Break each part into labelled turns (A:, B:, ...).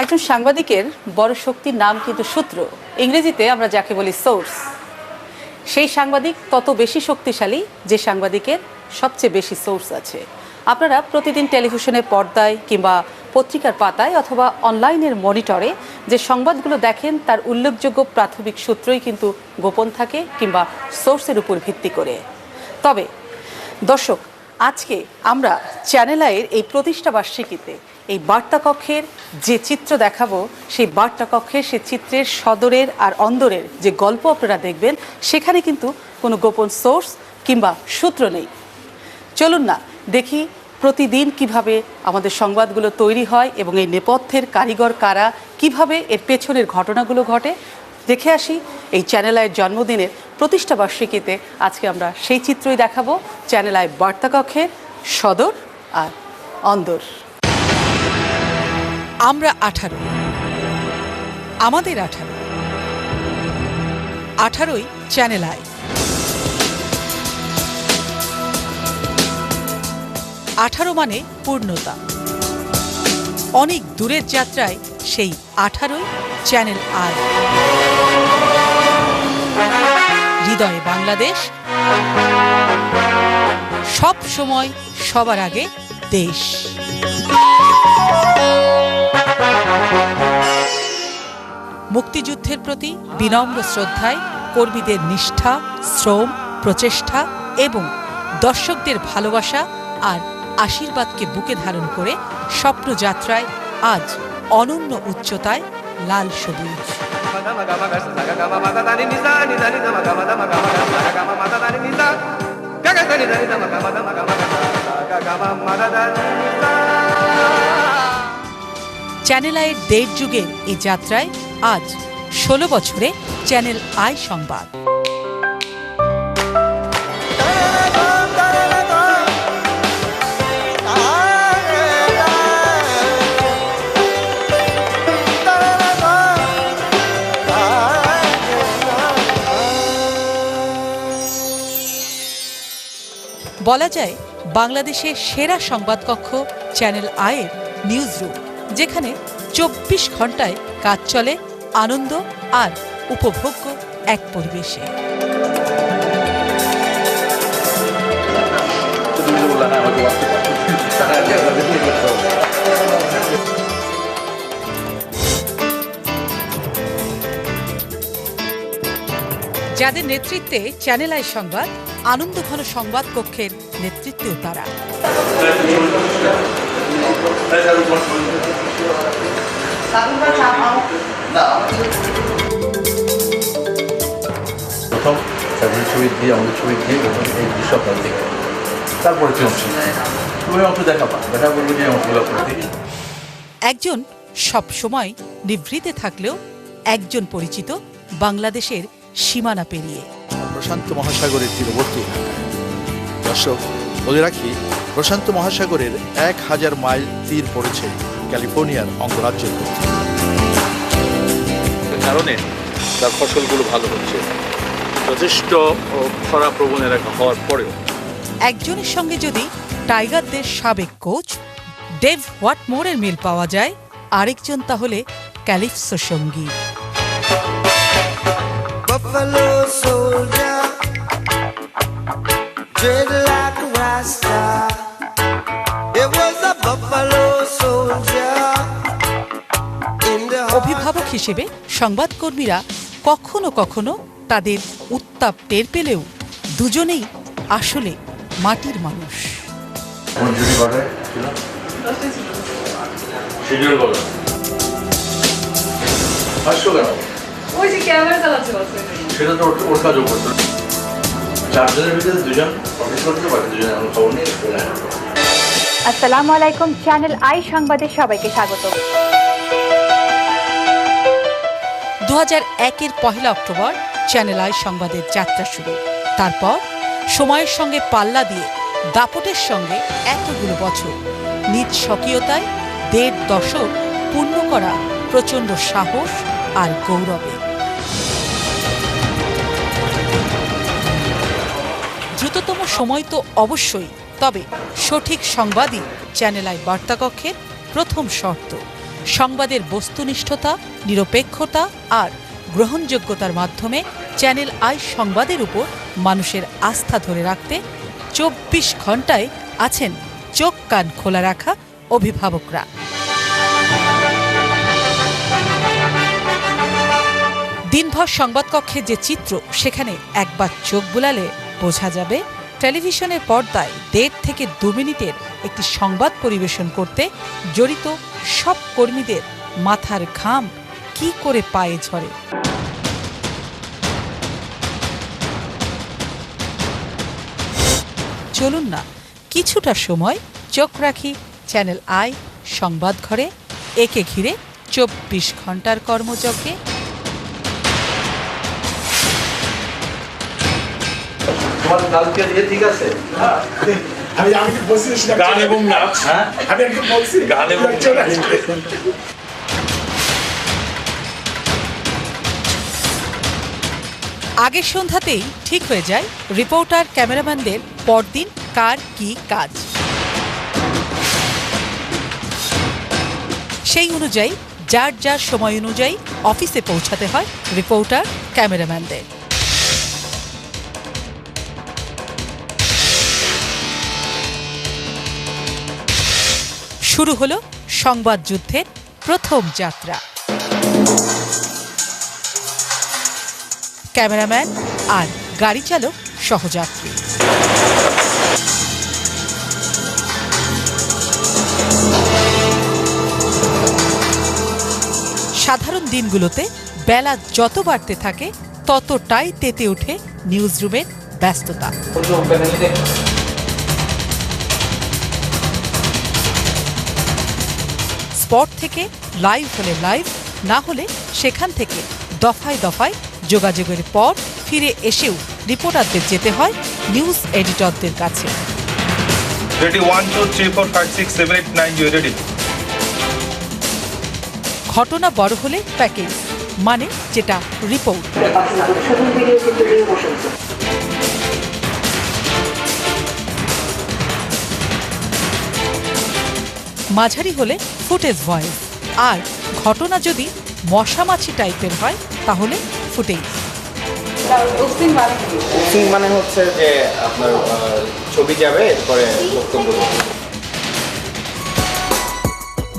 A: একজন সাংবাদিকের বড় শক্তির নাম কিন্তু সূত্র। ইংরেজিতে আমরা যাকে বলি সোর্স সেই সাংবাদিক তত বেশি শক্তিশালী যে সাংবাদিকের সবচেয়ে বেশি সোর্স আছে। আপনারা প্রতিদিন টেলিভিশনের পর্দায় কিংবা পত্রিকার পাতায় অথবা অনলাইনের মনিটরে যে সংবাদগুলো দেখেন, তার উল্লেখযোগ্য প্রাথমিক সূত্রই কিন্তু গোপন থাকে কিংবা সোর্সের উপর ভিত্তি করে। তবে দর্শক আজকে আমরা চ্যানেল আইয়ের এই প্রতিষ্ঠা বার্ষিকীতে এই বার্তা কক্ষের যে চিত্র দেখাবো, সেই বার্তা কক্ষের সেই চিত্রের সদরের আর অন্দরের যে গল্প আপনারা দেখবেন, সেখানে কিন্তু কোনো গোপন সোর্স কিংবা সূত্র নেই। চলুন না, দেখি প্রতিদিন কীভাবে আমাদের সংবাদগুলো তৈরি হয় এবং এই নেপথ্যের কারিগর কারা, কীভাবে এর পেছনের ঘটনাগুলো ঘটে দেখে আসি, এই চ্যানেল আয়ের জন্মদিনের প্রতিষ্ঠা বার্ষিকীতে আজকে আমরা সেই চিত্রই দেখাবো চ্যানেল আয় বার্তা কক্ষের সদর আর অন্দর।
B: আমরা আঠারো। আমাদের আঠারো। আঠারোই চ্যানেল আয় আঠারো মানে পূর্ণতা। অনেক দূরের যাত্রায় সেই আঠারোই চ্যানেল আই হৃদয়ে বাংলাদেশ। সব সময় সবার আগে দেশ। মুক্তিযুদ্ধের প্রতি বিনম্র শ্রদ্ধায় কর্মীদের নিষ্ঠা, শ্রম, প্রচেষ্টা এবং দর্শকদের ভালোবাসা আর আশীর্বাদকে বুকে ধারণ করে স্বপ্নযাত্রায় আজ অনন্য উচ্চতায় লাল সবুজ। চ্যানেল আইয়ের দেড় যুগের এই যাত্রায় আজ ষোলো বছরে চ্যানেল আই সংবাদ। বলা যায় বাংলাদেশের সেরা সংবাদকক্ষ চ্যানেল আয়ের নিউজ রুম যেখানে চব্বিশ ঘন্টায় কাজ চলে, আনন্দ আর উপভোগ্য এক পরিবেশে। যাদের নেতৃত্বে চ্যানেল আই সংবাদ আনন্দ ঘন সংবাদ কক্ষের নেতৃত্বেও তারা।
C: প্রথম ছবি দিয়ে আমাদের ছবি দিয়ে প্রথম এই দৃশ্য আপনারা দেখবেন তারপরে চলছি তুমি অংশ দেখাবা। দেখা বলব যে অংশগুলো
B: একজন সব সময় নিভৃতে থাকলেও একজন পরিচিত বাংলাদেশের সীমানা পেরিয়ে।
D: প্রশান্ত মহাসাগরের তীরবর্তী এলাকায়। দর্শক বলে রাখি প্রশান্ত মহাসাগরের এক হাজার মাইল তীর পড়েছে ক্যালিফোর্নিয়ার অঙ্গরাজ্যের
C: কারণে তার ফসলগুলো ভালো হচ্ছে। যথেষ্ট খরা প্রবণ এলাকা হওয়ার পরেও
B: একজনের সঙ্গে যদি টাইগারদের সাবেক কোচ ডেভ হোয়াটমোরের মিল পাওয়া যায় আরেকজন তাহলে ক্যালিপসো সঙ্গী।
E: Buffalo soldier, dread rasta. It was a buffalo soldier.
B: অভিভাবক হিসেবে সংবাদকর্মীরা কখনো কখনো তাদের উত্তাপ টের পেলেও দুজনেই আসলে মাটির মানুষ।
C: সেটা তো ওর কাজও করতো চারজনের ভিতরে দুজন অফিস করতে বাকি দুজন এখন খবর নিয়ে চলে আসবে
F: আসসালামু আলাইকুম চ্যানেল আই সংবাদে সবাইকে স্বাগত।
B: দু একের পহেলা অক্টোবর চ্যানেল আই সংবাদের যাত্রা শুরু। তারপর সময়ের সঙ্গে পাল্লা দিয়ে দাপটের সঙ্গে এতগুলো বছর নিজ স্বকীয়তায় দেড় দশক পূর্ণ করা প্রচণ্ড সাহস আর গৌরবে। সময় তো অবশ্যই, তবে সঠিক সংবাদই চ্যানেল আই বার্তাকক্ষের প্রথম শর্ত। সংবাদের বস্তুনিষ্ঠতা, নিরপেক্ষতা আর গ্রহণযোগ্যতার মাধ্যমে চ্যানেল আই সংবাদের উপর মানুষের আস্থা ধরে রাখতে চব্বিশ ঘন্টায় আছেন চোখ কান খোলা রাখা অভিভাবকরা। দিনভর সংবাদকক্ষে যে চিত্র, সেখানে একবার চোখ বুলালে বোঝা যাবে টেলিভিশনের পর্দায় দেড় থেকে দু মিনিটের একটি সংবাদ পরিবেশন করতে জড়িত সব কর্মীদের মাথার ঘাম কি করে পায়ে ঝরে? চলুন না, কিছুটা সময় চোখ রাখি চ্যানেল আই সংবাদ ঘরে একে ঘিরে চব্বিশ ঘণ্টার কর্মযজ্ঞে।
C: তোমার কালকে ইয়ে ঠিক আছে?
G: আমি আমি কি বলছি
H: গান এবং নাচ।
C: হ্যাঁ?
G: আমি একটু বলছি?
H: গান এবং
B: আগের সন্ধ্যাতেই ঠিক হয়ে যায় রিপোর্টার ক্যামেরাম্যানদের পরদিন কার কি কাজ। সেই অনুযায়ী যার যার সময় অনুযায়ী অফিসে পৌঁছাতে হয় রিপোর্টার ক্যামেরাম্যানদের। শুরু হলো সংবাদ যুদ্ধের প্রথম যাত্রা। ক্যামেরাম্যান আর গাড়ি চালক সহযাত্রী। সাধারণ দিনগুলোতে বেলা যত বাড়তে থাকে, ততটাই তেতে ওঠে নিউজরুমের ব্যস্ততা। স্পট থেকে লাইভ হলে লাইভ না হলে সেখান থেকে দফায় দফায় যোগাযোগের পর ফিরে এসেও রিপোর্টারদের যেতে হয় নিউজ এডিটরদের কাছে। ঘটনা বড় হলে প্যাকেজ মানে যেটা রিপোর্ট মাঝারি হলে ফুটেজ ভয়েস। আর ঘটনা যদি মশামাছি টাইপের হয় তাহলে ফুটেজ।
I: বুকিং মানে হচ্ছে যে আপনার ছবি যাবে এরপরে বক্তব্য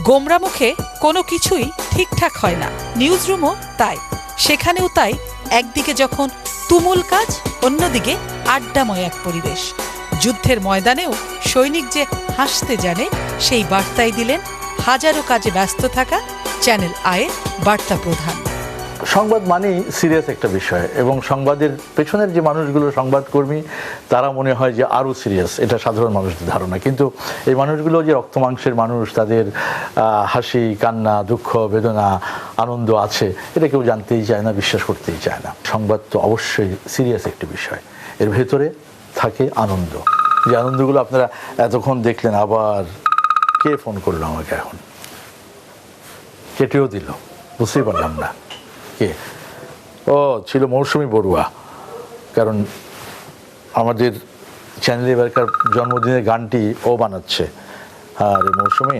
B: গোমরা মুখে কোনো কিছুই ঠিকঠাক হয় না। নিউজ রুমও তাই। সেখানেও তাই। একদিকে যখন তুমুল কাজ অন্যদিকে আড্ডাময় এক পরিবেশ। যুদ্ধের ময়দানেও সৈনিক যে হাসতে জানে, সেই বার্তাই দিলেন হাজারো কাজে ব্যস্ত থাকা চ্যানেল আয়ের বার্তা প্রধান।
D: সংবাদ মানেই সিরিয়াস একটা বিষয় এবং সংবাদের পেছনের যে মানুষগুলো সংবাদকর্মী, তারা মনে হয় যে আরও সিরিয়াস এটা সাধারণ মানুষদের ধারণা। কিন্তু এই মানুষগুলো যে রক্ত মাংসের মানুষ, তাদের হাসি, কান্না, দুঃখ, বেদনা, আনন্দ আছে, এটা কেউ জানতেই চায় না, বিশ্বাস করতেই চায় না। সংবাদ তো অবশ্যই সিরিয়াস একটি বিষয়। এর ভেতরে থাকে আনন্দ। যে আনন্দগুলো আপনারা এতক্ষণ দেখলেন আবার কে ফোন করল আমাকে এখন? কেটেও দিল? বুঝতেই পারলাম না। কে? ও ছিল মৌসুমি বড়ুয়া। কারণ আমাদের চ্যানেলে এবারকার জন্মদিনের গানটি ও বানাচ্ছে। আর মৌসুমি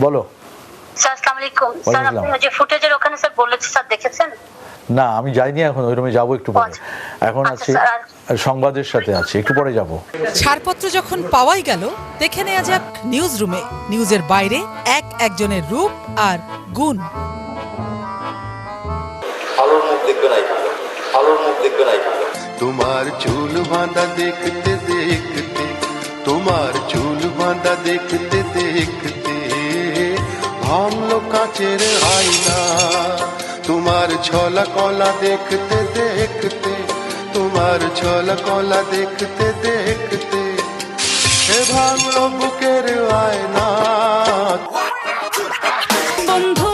D: বলো।
J: স্যার আসসালামু আলাইকুম। স্যার আপনি যে ফুটেজের ওখানে স্যার বলেছে স্যার দেখেছেন?
D: না আমি যাইনি এখন ওই রুমে যাব একটু পরে।
J: আচ্ছা।
D: এখন
J: আচ্ছা,
D: আছি সংবাদের সাথে আছি একটু পরে যাব।
B: ছাড়পত্র যখন পাওয়াই গেল দেখে নেওয়া যাক নিউজ রুমে নিউজের বাইরে এক একজনের রূপ আর গুণ।
C: আলোর মুখ দেখবে নাই আলোর মুখ দেখবে নাই
E: তোমার চুল বাঁধা দেখতে দেখতে তোমার চুল বাঁধা দেখতে দেখতে ভাঙলো কাচের আয়না। তোমার ছলা কলা দেখতে দেখতে তোমার ছলা কলা দেখতে দেখতে এ ভাঙলো বুকের আয়না।
K: বন্ধু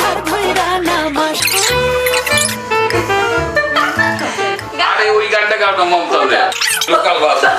K: ঘরে নামাস।
H: আরে ওই গানটা গাও মমতা লোকাল ভাষা।